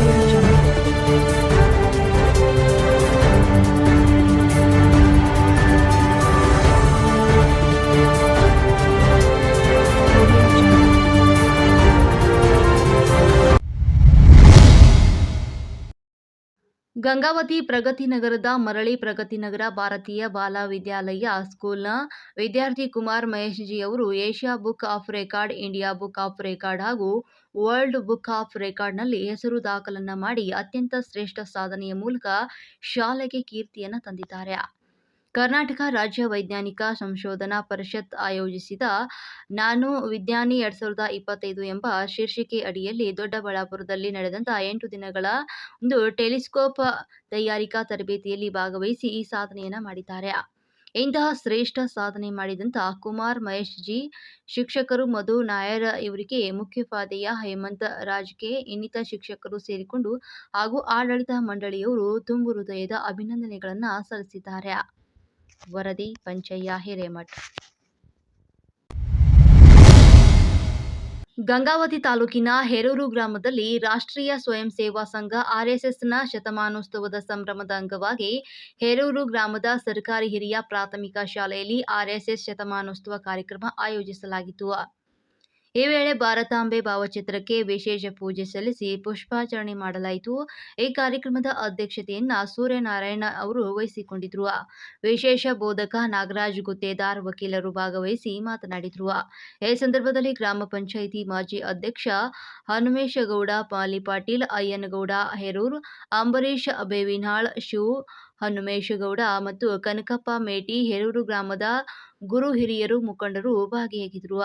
you. Gangavathi ಪ್ರಗತಿ ನಗರದ ಮರಳಿ ಪ್ರಗತಿ ನಗರ ಭಾರತೀಯ ಬಾಲ ವಿದ್ಯಾಲಯ ಸ್ಕೂಲ್ನ ವಿದ್ಯಾರ್ಥಿ ಕುಮಾರ್ ಮಹೇಶ್ ಜಿ ಅವರು Asia book of record, India book of record ಹಾಗೂ ವರ್ಲ್ಡ್ ಬುಕ್ ಆಫ್ ರೆಕಾರ್ಡ್ನಲ್ಲಿ ಹೆಸರು ದಾಖಲನ್ನ ಮಾಡಿ ಅತ್ಯಂತ ಶ್ರೇಷ್ಠ ಸಾಧನೆಯ ಮೂಲಕ ಶಾಲೆಗೆ ಕೀರ್ತಿಯನ್ನು ತಂದಿದ್ದಾರೆ. ಕರ್ನಾಟಕ ರಾಜ್ಯ ವೈಜ್ಞಾನಿಕ ಸಂಶೋಧನಾ ಪರಿಷತ್ ಆಯೋಜಿಸಿದ ನಾನು ವಿಜ್ಞಾನಿ ಎರಡ್ ಸಾವಿರದ ಇಪ್ಪತ್ತೈದು ಎಂಬ ಶೀರ್ಷಿಕೆ ಅಡಿಯಲ್ಲಿ ದೊಡ್ಡಬಳ್ಳಾಪುರದಲ್ಲಿ ನಡೆದಂಥ ಎಂಟು ದಿನಗಳ ಒಂದು ಟೆಲಿಸ್ಕೋಪ್ ತಯಾರಿಕಾ ತರಬೇತಿಯಲ್ಲಿ ಭಾಗವಹಿಸಿ ಈ ಸಾಧನೆಯನ್ನು ಮಾಡಿದ್ದಾರೆ. ಇಂತಹ ಶ್ರೇಷ್ಠ ಸಾಧನೆ ಮಾಡಿದಂಥ ಕುಮಾರ್ ಮಹೇಶ್ ಜಿ, ಶಿಕ್ಷಕರು ಮಧು ನಾಯರ್ ಇವರಿಗೆ ಮುಖ್ಯೋಪಾಧ್ಯಾಯ ಹೇಮಂತ್ ರಾಜ್ಕೆ ಇನ್ನಿತರ ಶಿಕ್ಷಕರು ಸೇರಿಕೊಂಡು ಹಾಗೂ ಆಡಳಿತ ಮಂಡಳಿಯವರು ತುಂಬು ಹೃದಯದ ಅಭಿನಂದನೆಗಳನ್ನು ಸಲ್ಲಿಸಿದ್ದಾರೆ. ವರದಿ, ಪಂಚಯ್ಯ, ಹಿರೇಮಠ್. ಗಂಗಾವತಿ ತಾಲೂಕಿನ ಹೇರೂರು ಗ್ರಾಮದಲ್ಲಿ ರಾಷ್ಟ್ರೀಯ ಸ್ವಯಂ ಸೇವಾ ಸಂಘ ಆರ್ಎಸ್ಎಸ್ನ ಶತಮಾನೋತ್ಸವದ ಸಂಭ್ರಮದ ಅಂಗವಾಗಿ ಹೇರೂರು ಗ್ರಾಮದ ಸರ್ಕಾರಿ ಹಿರಿಯ ಪ್ರಾಥಮಿಕ ಶಾಲೆಯಲ್ಲಿ ಆರ್ಎಸ್ಎಸ್ ಶತಮಾನೋತ್ಸವ ಕಾರ್ಯಕ್ರಮ ಆಯೋಜಿಸಲಾಗಿತ್ತು. ಈ ವೇಳೆ ಭಾರತಾಂಬೆ ಭಾವಚಿತ್ರಕ್ಕೆ ವಿಶೇಷ ಪೂಜೆ ಸಲ್ಲಿಸಿ ಪುಷ್ಪಾಚರಣೆ ಮಾಡಲಾಯಿತು. ಈ ಕಾರ್ಯಕ್ರಮದ ಅಧ್ಯಕ್ಷತೆಯನ್ನ ಸೂರ್ಯನಾರಾಯಣ ಅವರು ವಹಿಸಿಕೊಂಡಿದ್ರು. ವಿಶೇಷ ಬೋಧಕ ನಾಗರಾಜ್ ಗುತ್ತೇದಾರ್ ವಕೀಲರು ಭಾಗವಹಿಸಿ ಮಾತನಾಡಿದ್ರು. ಈ ಸಂದರ್ಭದಲ್ಲಿ ಗ್ರಾಮ ಪಂಚಾಯಿತಿ ಮಾಜಿ ಅಧ್ಯಕ್ಷ ಹನುಮೇಶಗೌಡ ಪಾಲಿಪಾಟೀಲ್ ಅಯ್ಯನಗೌಡ, ಹೇರೂರ್ ಅಂಬರೀಶ್ ಬೇವಿನಾಳ್ ಶಿವ್ ಹನುಮೇಶಗೌಡ ಮತ್ತು ಕನಕಪ್ಪ ಮೇಟಿ, ಹೇರೂರು ಗ್ರಾಮದ ಗುರು ಹಿರಿಯರು ಮುಖಂಡರು ಭಾಗಿಯಾಗಿದ್ದರು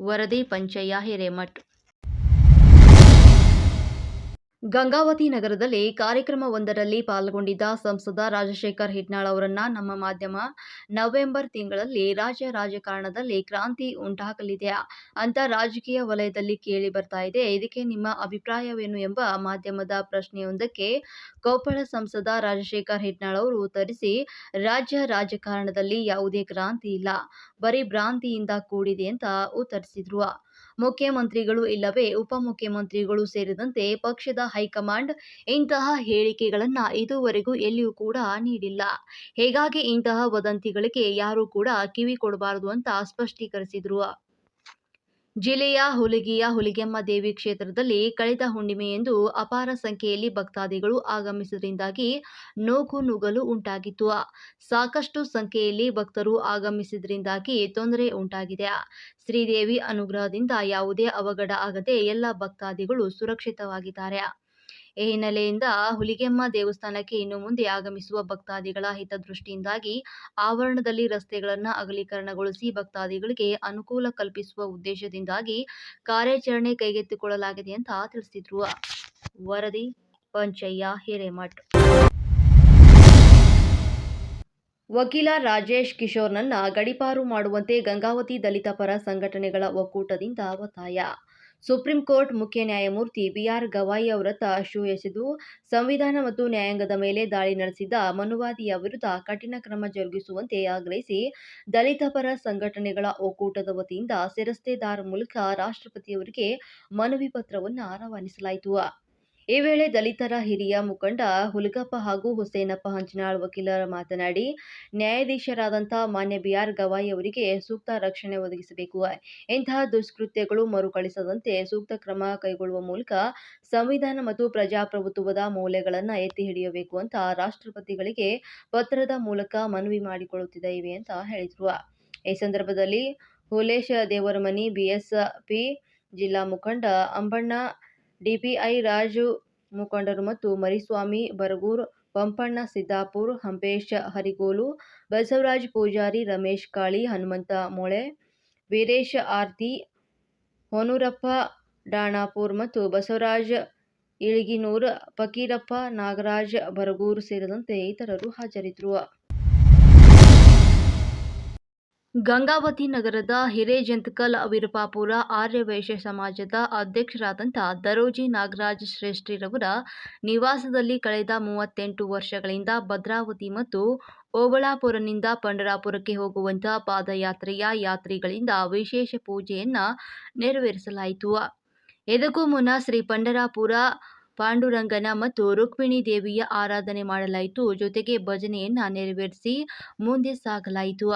ವರದಿ ಪಂಚಯ್ಯ ಹಿರೇಮಠ್ ಗಂಗಾವತಿ ನಗರದಲ್ಲಿ ಕಾರ್ಯಕ್ರಮವೊಂದರಲ್ಲಿ ಪಾಲ್ಗೊಂಡಿದ್ದ ಸಂಸದ ರಾಜಶೇಖರ್ ಹಿಟ್ನಾಳ್ ಅವರನ್ನ ನಮ್ಮ ಮಾಧ್ಯಮ ನವೆಂಬರ್ ತಿಂಗಳಲ್ಲಿ ರಾಜ್ಯ ರಾಜಕಾರಣದಲ್ಲಿ ಕ್ರಾಂತಿ ಉಂಟಾಗಲಿದೆ ಅಂತ ರಾಜಕೀಯ ವಲಯದಲ್ಲಿ ಕೇಳಿ ಬರ್ತಾ ಇದೆ. ಇದಕ್ಕೆ ನಿಮ್ಮ ಅಭಿಪ್ರಾಯವೇನು ಎಂಬ ಮಾಧ್ಯಮದ ಪ್ರಶ್ನೆಯೊಂದಕ್ಕೆ ಕೊಪ್ಪಳ ಸಂಸದ ರಾಜಶೇಖರ್ ಹಿಟ್ನಾಳ್ ಅವರು ಉತ್ತರಿಸಿ, ರಾಜ್ಯ ರಾಜಕಾರಣದಲ್ಲಿ ಯಾವುದೇ ಕ್ರಾಂತಿ ಇಲ್ಲ, ಬರೀ ಭ್ರಾಂತಿಯಿಂದ ಕೂಡಿದೆ ಅಂತ ಉತ್ತರಿಸಿದ್ರು. ಮುಖ್ಯಮಂತ್ರಿಗಳು ಇಲ್ಲವೇ ಉಪಮುಖ್ಯಮಂತ್ರಿಗಳು ಸೇರಿದಂತೆ ಪಕ್ಷದ ಹೈಕಮಾಂಡ್ ಇಂತಹ ಹೇಳಿಕೆಗಳನ್ನು ಇದುವರೆಗೂ ಎಲ್ಲಿಯೂ ಕೂಡ ನೀಡಿಲ್ಲ. ಹೀಗಾಗಿ ಇಂತಹ ವದಂತಿಗಳಿಗೆ ಯಾರೂ ಕೂಡ ಕಿವಿ ಕೊಡಬಾರದು ಅಂತ ಸ್ಪಷ್ಟೀಕರಿಸಿದ್ರು. ಜಿಲ್ಲೆಯ ಹುಲಿಗಿಯ ಹುಲಿಗೆಮ್ಮ ದೇವಿ ಕ್ಷೇತ್ರದಲ್ಲಿ ಕಳೆದ ಹುಣ್ಣಿಮೆಯಂದು ಅಪಾರ ಸಂಖ್ಯೆಯಲ್ಲಿ ಭಕ್ತಾದಿಗಳು ಆಗಮಿಸಿದ್ರಿಂದಾಗಿ ನೋಕು ನುಗ್ಗಲು ಉಂಟಾಗಿತ್ತು. ಸಾಕಷ್ಟು ಸಂಖ್ಯೆಯಲ್ಲಿ ಭಕ್ತರು ಆಗಮಿಸಿದ್ರಿಂದಾಗಿ ತೊಂದರೆ ಉಂಟಾಗಿದೆ. ಶ್ರೀದೇವಿ ಅನುಗ್ರಹದಿಂದ ಯಾವುದೇ ಅವಘಡ ಆಗದೆ ಎಲ್ಲ ಭಕ್ತಾದಿಗಳು ಸುರಕ್ಷಿತವಾಗಿದ್ದಾರೆ. ಈ ಹಿನ್ನೆಲೆಯಿಂದ ಹುಲಿಗೆಮ್ಮ ದೇವಸ್ಥಾನಕ್ಕೆ ಇನ್ನು ಮುಂದೆ ಆಗಮಿಸುವ ಭಕ್ತಾದಿಗಳ ಹಿತದೃಷ್ಟಿಯಿಂದಾಗಿ ಆವರಣದಲ್ಲಿ ರಸ್ತೆಗಳನ್ನು ಅಗಲೀಕರಣಗೊಳಿಸಿ ಭಕ್ತಾದಿಗಳಿಗೆ ಅನುಕೂಲ ಕಲ್ಪಿಸುವ ಉದ್ದೇಶದಿಂದಾಗಿ ಕಾರ್ಯಾಚರಣೆ ಕೈಗೆತ್ತಿಕೊಳ್ಳಲಾಗಿದೆ ಅಂತ ತಿಳಿಸಿದ್ರು ವರದಿ ಪಂಚಯ್ಯ ಹಿರೇಮಠ್. ವಕೀಲ ರಾಜೇಶ್ ಕಿಶೋರ್ನನ್ನ ಗಡಿಪಾರು ಮಾಡುವಂತೆ ಗಂಗಾವತಿ ದಲಿತ ಪರ ಸಂಘಟನೆಗಳ ಒಕ್ಕೂಟದಿಂದ ಒತ್ತಾಯ. ಸುಪ್ರೀಂ ಕೋರ್ಟ್ ಮುಖ್ಯ ನ್ಯಾಯಮೂರ್ತಿ ಬಿಆರ್ ಗವಾಯಿ ಅವರತ್ತ ಶೂ ಎಸೆದು, ಸಂವಿಧಾನ ಮತ್ತು ನ್ಯಾಯಾಂಗದ ಮೇಲೆ ದಾಳಿ ನಡೆಸಿದ ಮನುವಾದಿಯ ವಿರುದ್ಧ ಕಠಿಣ ಕ್ರಮ ಜರುಗಿಸುವಂತೆ ಆಗ್ರಹಿಸಿ ದಲಿತ ಪರ ಸಂಘಟನೆಗಳ ಒಕ್ಕೂಟದ ವತಿಯಿಂದ ಸಿರಸ್ತೆದಾರ್ ಮೂಲಕ ರಾಷ್ಟ್ರಪತಿಯವರಿಗೆ ಮನವಿ ಪತ್ರವನ್ನು ರವಾನಿಸಲಾಯಿತು. ಈ ವೇಳೆ ದಲಿತರ ಹಿರಿಯ ಮುಖಂಡ ಹುಲಗಪ್ಪ ಹಾಗೂ ಹುಸೇನಪ್ಪ ಹಂಚನಾಳ್ ವಕೀಲರ ಮಾತನಾಡಿ, ನ್ಯಾಯಾಧೀಶರಾದಂಥ ಮಾನ್ಯ ಬಿಆರ್ ಗವಾಯಿ ಅವರಿಗೆ ಸೂಕ್ತ ರಕ್ಷಣೆ ಒದಗಿಸಬೇಕು. ಇಂತಹ ದುಷ್ಕೃತ್ಯಗಳು ಮರುಕಳಿಸದಂತೆ ಸೂಕ್ತ ಕ್ರಮ ಕೈಗೊಳ್ಳುವ ಮೂಲಕ ಸಂವಿಧಾನ ಮತ್ತು ಪ್ರಜಾಪ್ರಭುತ್ವದ ಮೌಲ್ಯಗಳನ್ನು ಎತ್ತಿ ಹಿಡಿಯಬೇಕು ಅಂತ ರಾಷ್ಟ್ರಪತಿಗಳಿಗೆ ಪತ್ರದ ಮೂಲಕ ಮನವಿ ಮಾಡಿಕೊಳ್ಳುತ್ತಿದ್ದೇವೆ ಅಂತ ಹೇಳಿದರು. ಈ ಸಂದರ್ಭದಲ್ಲಿ ಹುಲೇಶ ದೇವರಮನಿ, ಬಿಎಸ್ಪಿ ಜಿಲ್ಲಾ ಮುಖಂಡ ಅಂಬಣ್ಣ ಡಿಪಿಐ ರಾಜು ಮುಖಂಡರು ಮತ್ತು ಮರಿಸ್ವಾಮಿ ಬರಗೂರು, ಪಂಪಣ್ಣ ಸಿದ್ದಾಪುರ್, ಹಂಪೇಶ್ ಹರಿಗೋಲು, ಬಸವರಾಜ್ ಪೂಜಾರಿ ರಮೇಶ್ ಕಾಳಿ, ಹನುಮಂತ ಮೊಳೆ, ವೀರೇಶ್ ಆರ್ತಿ, ಹೊನೂರಪ್ಪ ಡಾಣಾಪುರ್ ಮತ್ತು ಬಸವರಾಜ್ ಇಳಗಿನೂರ್, ಫಕೀರಪ್ಪ ನಾಗರಾಜ್ ಬರಗೂರು ಸೇರಿದಂತೆ ಇತರರು ಹಾಜರಿದ್ದರು. ಗಂಗಾವತಿ ನಗರದ ಹಿರೇಜಂತಕಲ್ ವಿರುಪಾಪುರ ಆರ್ಯವೈಶ್ಯ ಸಮಾಜದ ಅಧ್ಯಕ್ಷರಾದಂಥ ದರೋಜಿ ನಾಗರಾಜ್ ಶ್ರೇಷ್ಠಿರವರ ನಿವಾಸದಲ್ಲಿ ಕಳೆದ ಮೂವತ್ತೆಂಟು ವರ್ಷಗಳಿಂದ ಭದ್ರಾವತಿ ಮತ್ತು ಓಬಳಾಪುರನಿಂದ ಪಂಡರಾಪುರಕ್ಕೆ ಹೋಗುವಂಥ ಪಾದಯಾತ್ರೆಯ ಯಾತ್ರಿಗಳಿಂದ ವಿಶೇಷ ಪೂಜೆಯನ್ನ ನೆರವೇರಿಸಲಾಯಿತು. ಇದಕ್ಕೂ ಮುನ್ನ ಶ್ರೀ ಪಂಡರಾಪುರ ಪಾಂಡುರಂಗನ ಮತ್ತು ರುಕ್ಮಿಣಿ ದೇವಿಯ ಆರಾಧನೆ ಮಾಡಲಾಯಿತು. ಜೊತೆಗೆ ಭಜನೆಯನ್ನ ನೆರವೇರಿಸಿ ಮುಂದೆ ಸಾಗಲಾಯಿತು.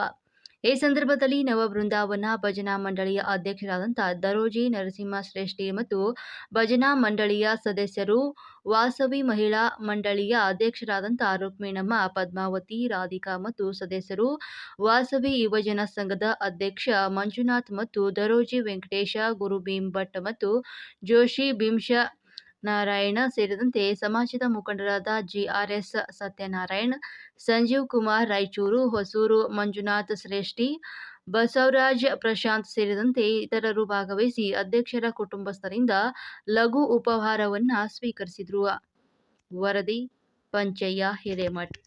ಈ ಸಂದರ್ಭದಲ್ಲಿ ನವ ಬೃಂದಾವನ ಭಜನಾ ಮಂಡಳಿಯ ಅಧ್ಯಕ್ಷರಾದಂಥ ದರೋಜಿ ನರಸಿಂಹ ಶ್ರೇಷ್ಠಿ ಮತ್ತು ಭಜನಾ ಮಂಡಳಿಯ ಸದಸ್ಯರು, ವಾಸವಿ ಮಹಿಳಾ ಮಂಡಳಿಯ ಅಧ್ಯಕ್ಷರಾದಂಥ ರುಕ್ಮಿಣಮ್ಮ, ಪದ್ಮಾವತಿ, ರಾಧಿಕಾ ಮತ್ತು ಸದಸ್ಯರು, ವಾಸವಿ ಯುವಜನ ಸಂಘದ ಅಧ್ಯಕ್ಷ ಮಂಜುನಾಥ್ ಮತ್ತು ದರೋಜಿ ವೆಂಕಟೇಶ ಗುರು ಭಟ್ ಮತ್ತು ಜೋಶಿ ಭೀಮ್ಶ ನಾರಾಯಣ ಸೇರಿದಂತೆ ಸಮಾಜದ ಮುಖಂಡರಾದ ಜಿಆರ್ಎಸ್ ಸತ್ಯನಾರಾಯಣ್, ಸಂಜೀವ್ ಕುಮಾರ್ ರಾಯಚೂರು, ಹೊಸೂರು ಮಂಜುನಾಥ್ ಶ್ರೇಷ್ಠಿ, ಬಸವರಾಜ್ ಪ್ರಶಾಂತ್ ಸೇರಿದಂತೆ ಇತರರು ಭಾಗವಹಿಸಿ ಅಧ್ಯಕ್ಷರ ಕುಟುಂಬಸ್ಥರಿಂದ ಲಘು ಉಪಹಾರವನ್ನ ಸ್ವೀಕರಿಸಿದರು. ವರದಿ, ಪಂಚಯ್ಯ ಹಿರೇಮಠ್.